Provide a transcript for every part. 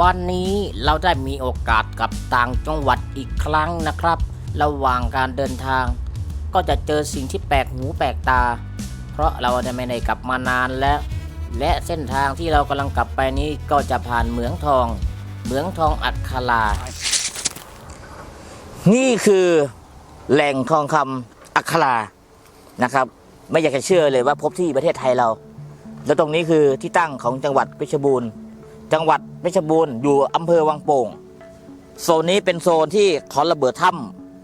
วันนี้เราได้มีโอกาสกลับต่างจังหวัดอีกครั้งนะครับ ระหว่างการเดินทาง ก็จะเจอสิ่งที่แปลกหูแปลกตา เพราะเราได้ไม่ได้กลับมานานแล้ว และเส้นทางที่เรากำลังกลับไปนี้ก็จะผ่านเหมืองทอง เหมืองทองอัครา นี่คือแหล่งทองคำอัครานะครับ ไม่อยากจะเชื่อเลยว่าพบที่ประเทศไทยเรา แล้วตรงนี้คือที่ตั้งของจังหวัดเพชรบูรณ์จังหวัด เพชรบูรณ์อยู่อำเภอวังโป่ง โซนนี้เป็นโซนที่ขอระเบิดถ้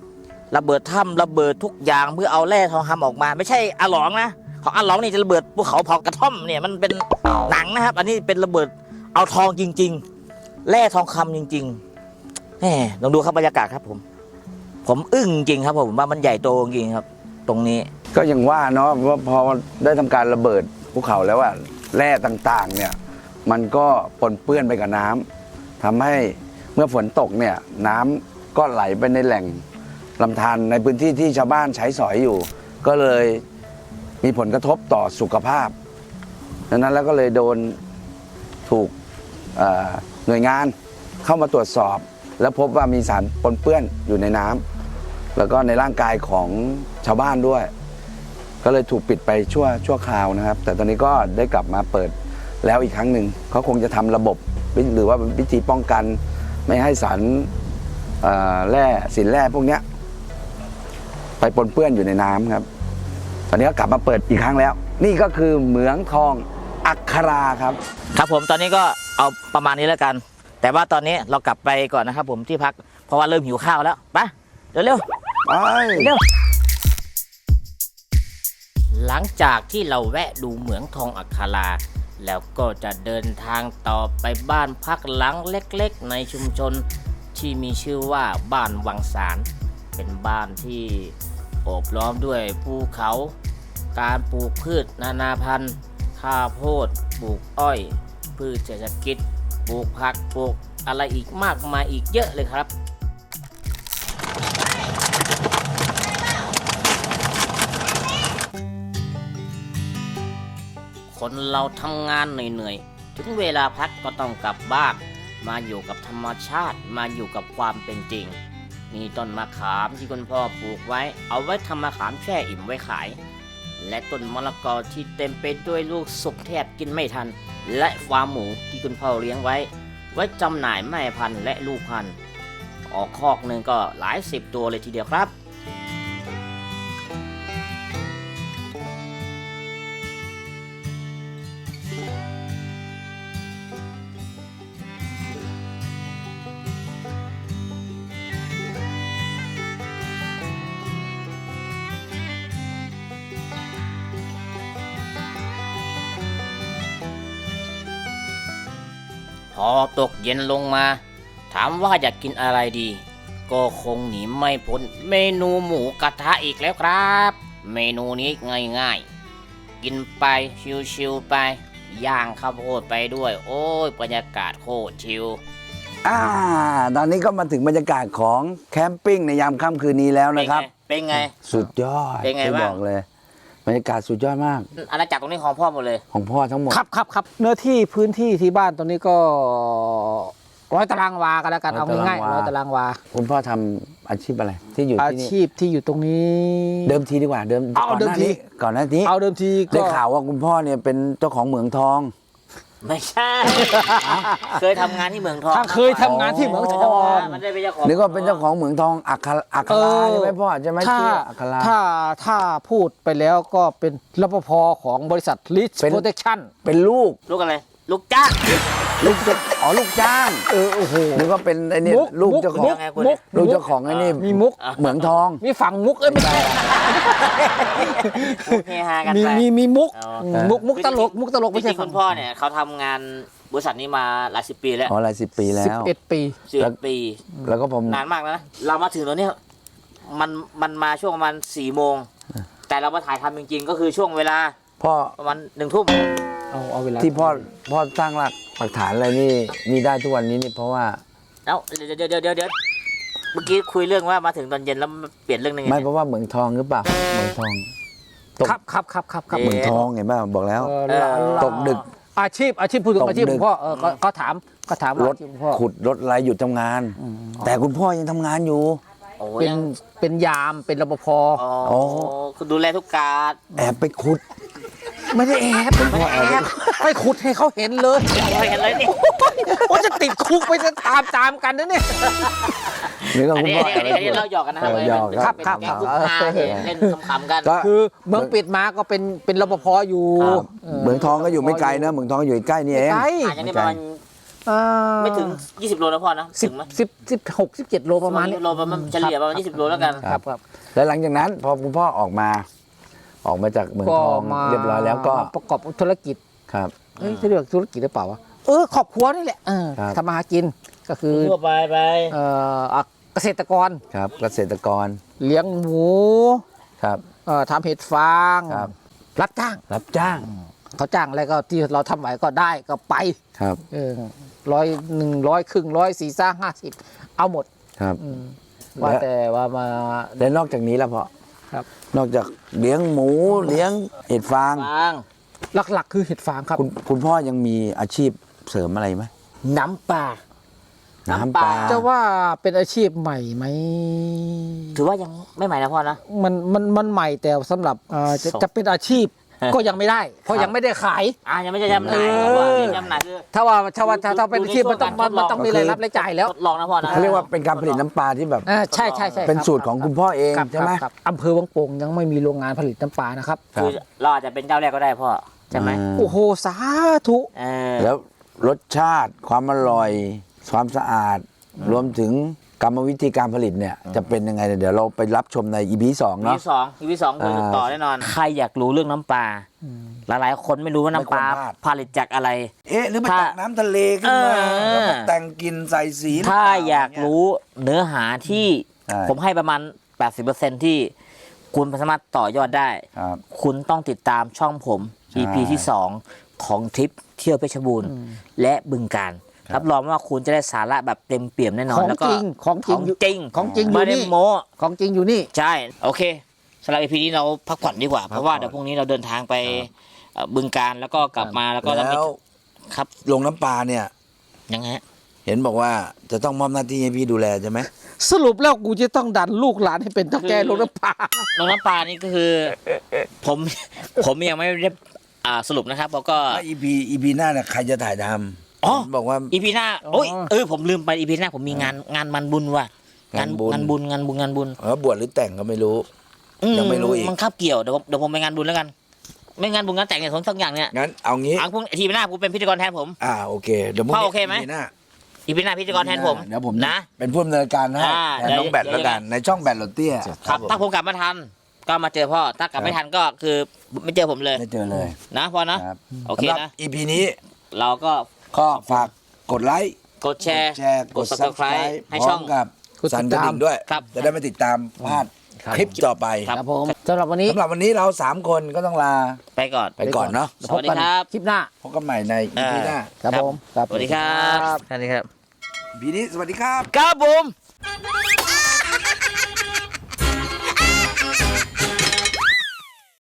ำระเบิดถ้ำระเบิดทุกอย่างเพื่อเอาแร่ทองคำออกมา ไม่ใช่อาหลองนะของอาหลองนี่จะระเบิดภูเขาเผากระท่อมเนี่ยมันเป็นหนังนะครับ อันนี้เป็นระเบิดเอาทองจริง ๆ แร่ทองคำจริงๆแหมลองดูครับบรรยากาศครับผม ผมอึ้งจริงครับผมว่ามันใหญ่โตจริงครับ ตรงนี้ก็ยังว่าเนาะว่าพอได้ทำการระเบิดภูเขาแล้วว่าแร่ต่างๆ เนี่ย มันก็ปนเปื้อนไปกับน้ำทำให้เมื่อฝนตกเนี่ยน้ำก็ไหลไปในแหล่งลำธารในพื้นที่ที่ชาวบ้านใช้สอยอยู่ ก็เลยมีผลกระทบต่อสุขภาพดังนั้นแล้วก็เลยโดนถูกหน่วยงานเข้ามาตรวจสอบ แล้วพบว่ามีสารปนเปื้อนอยู่ในน้ำแล้วก็ในร่างกายของชาวบ้านด้วย ก็เลยถูกปิดไปชั่วชั่วคราวนะครับ แต่ตอนนี้ก็ได้กลับมาเปิด แล้วอีกครั้งหนึ่งเขาคงจะทำระบบหรือว่าวิธีป้องกัน ไม่ให้สารเอ่อแร่สินแร่พวกเนี้ยไปปนเปื้อนอยู่ในน้ำครับ ตอนนี้ก็กลับมาเปิดอีกครั้งแล้ว นี่ก็คือเหมืองทองอัคราครับ ครับผมตอนนี้ก็เอาประมาณนี้แล้วกัน แต่ว่าตอนนี้เรากลับไปก่อนนะครับผมที่พักเพราะว่าเริ่มหิวข้าวแล้วไปเร็วไปๆเร็วหลังจากที่เราแวะดูเหมืองทองอัครา แล้วก็จะเดินทางต่อไปบ้านพักหลังเล็กๆ ในชุมชนที่มีชื่อว่าบ้านวังสาร เป็นบ้านที่โอบล้อมด้วยภูเขา การปลูกพืชนานาพันธุ์ ข้าวโพด ปลูกอ้อย พืชเศรษฐกิจ ปลูกผัก ปลูกอะไรอีกมากมายอีกเยอะเลยครับ คนเราทำงานเหนื่อยๆ ถึงเวลาพักก็ต้องกลับบ้าน มาอยู่กับธรรมชาติ มาอยู่กับความเป็นจริง นี่ต้นมะขามที่คุณพ่อปลูกไว้ เอาไว้ทำมะขามแช่อิ่มไว้ขาย และต้นมะละกอที่เต็มไปด้วยลูกสุกแทบกินไม่ทัน และฟาร์มหมูที่คุณพ่อเลี้ยงไว้ ไว้จำหน่ายแม่พันธุ์และลูกพันธุ์ออกคอกหนึ่งก็หลายสิบตัวเลยทีเดียวครับ พอตกเย็นลงมา ถามว่าอยากกินอะไรดี ก็คงหนีไม่พ้นเมนูหมูกระทะอีกแล้วครับ เมนูนี้ง่ายๆ กินไปชิวๆไปย่างข้าวโพดไปด้วย โอ้ยบรรยากาศโคตรชิวอ่าตอนนี้ก็มาถึงบรรยากาศของแคมปิ้งในยามค่ำคืนนี้แล้วนะครับ เป็นไง สุดยอดเป็นไงที่บ้างบอกเลย บรรยากาศสุดยอดมากเป็นไงอาณาจักรตรงนี้ของพ่อหมดเลย ของพ่อทั้งหมด ครับครับครับเนื้อที่พื้นที่ที่บ้านตรงนี้ก็ร้อยตารางวากันแล้วกันเอาง่ายๆร้อยตารางวา คุณพ่อทำอาชีพอะไร ที่อยู่อาที่นี่ชีพที่อยู่ตรงนี้ เดิมทีดีกว่าเดิมเอาก่อนหเดิมน้าที นี้ก่อนหน้านี้เอาเดิมทีได้ก็ข่าวว่าคุณพ่อเนี่ยเป็นเจ้าของเหมืองทอง ไม่ใช่ เคยทำงานที่เมืองทองถ้าเคยทำงานที่เหมืองทอง มันได้เป็นเจ้าของ นี่ก็เป็นเจ้าของเหมืองทองอัคราอัคราใช่ไหมพ่อใช่ไหมถ้าชื่ออัครา ถ้าถ้าพูดไปแล้วก็เป็นรปภของบริษัท Rich เป็น Protection เป็นลูก ลูกอะไร ลูกจ้าง ลูกจะอ๋อลูกจ้างเออโอ้โหนี่ก็เป็นไอ้นี่มุกลูกมุกเจ้าของ มุกมุกลูกเจ้าของไอ้นี่มีมุกเหมืองทอง มีฝั่งมุกเอ้ยไม่ใช่มุกเฮฮากันมีไปมีมีมุกอ๋อมมุกมุกตลกมุกตลกจไม่ริใช่งๆฝั่คุงณพ่อเนี่ยเขาทำงานบริษัทนี้มาหลายสิบปีแล้วอ๋อหลายสิบปีแล้สิบว เอ็ดปี สิบแล้ว ปี แล้วก็ผมนานมากแล้วนะ เรามาถึงตรงเนี้ยมันมันมาช่วงประมาณสี่โมง แต่เรามาถ่ายทำจริงๆ ก็คือช่วงเวลาพ่อประมาณหนึ่งทุ่ม เอาเอาเวลาที่พ่อพ่อสร้างหลักปักฐานอะไรนี่นี่ได้ทุกวันนี้นี่เพราะว่าแล้วเดี๋ยวเดี๋ยวเดี๋ยวเดี๋ยวเดี๋ยวเมื่อกี้คุยเรื่องว่ามาถึงตอนเย็นแล้วเปลี่ยนเรื่องหนึงไม่เพราะว่าเหมืองทองหรือเปล่าเหมืองทองตกครับครับครับครับครับเหมืองทองเห็นป่ะบอกแล้วเออละละตกดึกอาชีพอาชีพพูดถึงตกอาชีพดึคุกณพ่อเออก็ก็ถามก็ถามว่ารถอาชีพคุณพ่อขุดรถอะไรหยุดทำงาน แต่คุณพ่อยังทำงานอยู่โอ้เป็นยังเป็นยามเป็นรปภอ๋อโอ้คือดูแลทุกการแอบไปขุด ไม่ได้แอบคุณพ่อแอบไม่ขุดให้เขาเห็นเลยไม่เห็นเลยนี่ว่าจะติดคุกไปจะตามตามกันนะเนี่ยหรือกับอันคุณนี้พ่อ อันนี้อันนี้เราหยอกกันนะครับเออหยอกเป็นครับเป็นครับแก๊งคุกครับคาเล่นขำๆกัน ก็คือเมืองปิดมาก็เป็นเป็นรปภอยู่ครับเออเมืองทองก็อยู่ไม่ไกลนะเมืองทองอยู่ใกล้นี่เอง ไกลอาจจะนี่ประมาณอ่าไม่ถึง 20 โลนะพ่อนะสิถึบงไหมสิบสิบหกสิบเจ็ดโลประมาณนี้โลประมาณเฉลี่ยประมาณ 20 โลแล้วกัน ครับครับ แล้วหลังจากนั้นพอคุณพ่อออกมา ออกมาจากเมืองก็ทองมาเรียบร้อยแล้วก็ประกอบธุรกิจครับ เอ้ยจะเรียกธุรกิจหรือเปล่าวะเออครอบครัวนี่แหละเออครับ ทำมาหากินก็คือทั่วไปไป เอ่ออะเกษตรกรครับเกษตรกรเลี้ยงหมูครับ เอ่อทำเห็ดฟางครับ รับจ้างรับจ้างเขาจ้างอะไรก็ที่เราทำไหวก็ได้ก็ไปครับเออร้อยหนึ่งร้อยครึ่งร้อยสี่ซ่าห้าสิบเอาหมดครับ อืมว่าและแต่ว่ามา และนอกจากนี้แล้วพอ ครับนอกจากเลี้ยงหมูเลี้ยงเห็ดฟาง ฟางหลักๆ คือเห็ดฟางครับ คุณคุณพ่อยังมีอาชีพเสริมอะไรไหมน้ำปลา น้ำปลา จะว่าเป็นอาชีพใหม่ไหม ถือว่ายังไม่ใหม่นะพ่อนะ มันมันมันใหม่แต่สำหรับอ่าจะส่ง จะเป็นอาชีพ ก็ยังไม่ได้ เพราะยังไม่ได้ขาย อ่ายังไม่ใช่จำหน่ายเออเพราะว่านี่จำหน่ายคือถ้าว่าถ้าว่าถ้าถ้าเป็นอยู่อาชีพในมันต้องช่วงการมันมันต้องทดลองมีรายรับรายจ่ายแล้วทดลองนะพ่อนะเขาเรียกว่าเป็นการผลิตน้ำปลาที่แบบอ่าใช่ใช่ใช่เป็นครับสูตรของคุณพ่อเองครับใช่ไหมครับครับอำเภอวังโป่งยังไม่มีโรงงานผลิตน้ำปลานะครับครับคือเราอาจจะเป็นเจ้าแรกก็ได้พ่อใช่ไหมอ่าโอ้โหสาธุเออแล้วรสชาติความอร่อย ความสะอาดรวมถึง กรรมวิธีการผลิตเนี่ยจะเป็นยังไงเนี่ยเดี๋ยวเราไปรับชมใน EP สองอีเนาะพีสองอีพีสองคืออ่าต่อแน่นอน ใครอยากรู้เรื่องน้ำปลาหลายๆ คนไม่รู้ว่าน้ำปลาไม่ควรพลาด ผลิตจากอะไร เอ๊ะหรือไปถ้าตักน้ำทะเลขึ้นมาเออ แล้วก็แต่งกลินใส่สีหรือถ้าเปล่อยากรู้เนื้อหาที่ใช่ ผมให้ประมาณ 80%ที่คุณสามารถต่อยอดได้ ครับ คุณต้องติดตามช่องผมใช่ EP ที่ 2 ของทริปเที่ยวเพชรบูรณ์ และบึงการค รับรับรองว่าคุณจะได้สาระแบบเต็มเปี่ยมแน่นอขนองแล้วก็จริงของจริงอยู่จริงของจริงอยู่ไม่ได้นี่ โม้ ของจริงอยู่นี่ ใช่ โอเคสำหรับ EP นี้เราพักผ่อนดีกว่า เพราะว่าเดี๋ยวพรุ่งนี้เราเดินทางไปเอ่อบึงการแล้วก็กลับมาแล้วก็แล้วมีครับลงน้ำปลาเนี่ย ยังไงฮะเห็นบอกว่าจะต้องมอบหน้าที่ให้พี่ดูแลใช่ไหมสรุปแล้วกูจะต้องดันลูกหลานให้เป็นเท่าแก่ลงน้ำปลาลงน้ำปลานี่ก็คือ ผม ผมยังไม่ได้อ่าสรุปนะครับแล้วก็ถ้า EP EP หน้าเนี่ยใครจะถ่ายทำ อ๋อเห็นบอกว่า อีพีหน้าโอ้ยเออผมลืมไปอีพีหน้าผมมีงานงานมันบุญว่ะงานงานบุญ งานบุญงานบุญงานบุญเออบวชหรือแต่งก็ไม่รู้ยังไม่รู้อีก มันคาบเกี่ยวเดี๋ยวผมเดี๋ยวผมไปงานบุญแล้วกัน ไม่งานบุญงานแต่งเนี่ยสองสักอย่างเนี่ยงั้นเอางี้อังพรุ่งทีหน้าผมเป็นพิธีกรแทนผม อ่าโอเค เดี๋ยวพรุ่งพ่อนี้โอเคไหม EP หน้าอีพีหน้าพิธีกรแทนผมเดี๋ยวผมนะ เป็นผู้ดำเนินการให้อ่าแทนน้องแบทเดี๋ยว แล้วกัน ในช่องแบทโรเตี้ยครับผมถ้าผมกลับมาทันก็มาเจอพ่อถ้ากลับไม่ทันก็คือไม่เจอผมเลยได้เจอเลยนะพ่อนะครับโอเคสำหรับ นะ EP นี้ เราก็ ก็ฝากกดไลค์ กดแชร์ แชร์กด subscribe ให้พร้ช่อองมกับกดติดสั่นกระดิ่งด้วย ครับ จะได้ไม่ติดตามพลาดคลิปต่อไปครับ ครับผมสำหรับวันนี้สำหรับวันนี้เราสามคนก็ต้องลา ไปก่อน ไปก่อนเนาะสวัสดีครับ คลิปหน้าพบกันใหม่ใน EP หน้า ครับผมครับสวัสดีครับสวัสดีครับพีนี้สวัสดีครับ ครับผม Thank